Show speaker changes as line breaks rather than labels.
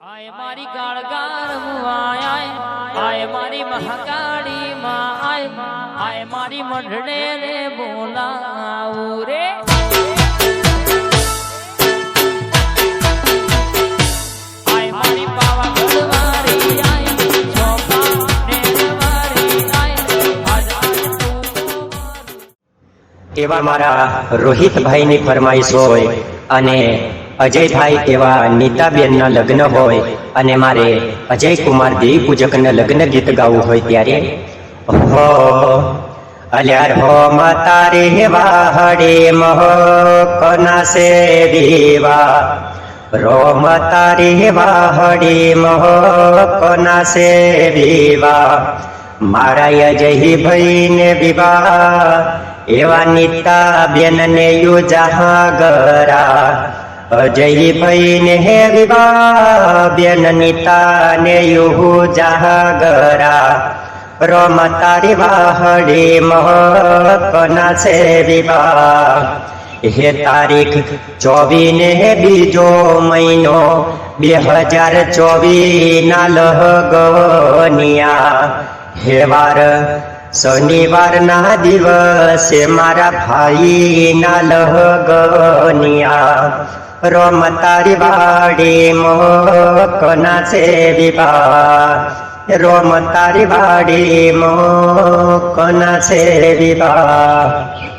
આય મારી ગાળગાર મુઆય આય આય. મારી મહાકાળી માં આય. આય મારી મંડળે રે બોલાવું રે. આય મારી.
એવા મારા રોહિતભાઈની ફરમાઈશ હોય અને અજયભાઈ એવા નીતાબેનના લગ્ન હોય અને મારે અજય કુમાર દેવી પૂજકના લગ્ન ગીત ગાવું હોય ત્યારે હો અલ્યાર હો માતા રે વાહડે મહ કના સે દેવા રોમ તારી વાહડે મહ કના સે દેવા. મારા અજય ભાઈ ને વિવાહ, એવા નીતા બેન ને યુ જહાગરા અજય ભાઈ હે વિવાહ બેન નીતા ને યુ જહાગરા રોમ તારી વાહડી મહકના છે વિવાહ. હે તારીખ ચોવી ને બીજો મહિનો, બે હજાર ચોવીસ ના લહગનિયા. હે વાર શનિવાર ના દિવસે મારા ભાઈ ના લહગનિયા. રોમ તારી વાડી મોકના છે વિવાહ. રોમ તારી વાડી મોકના છે વિવાહ.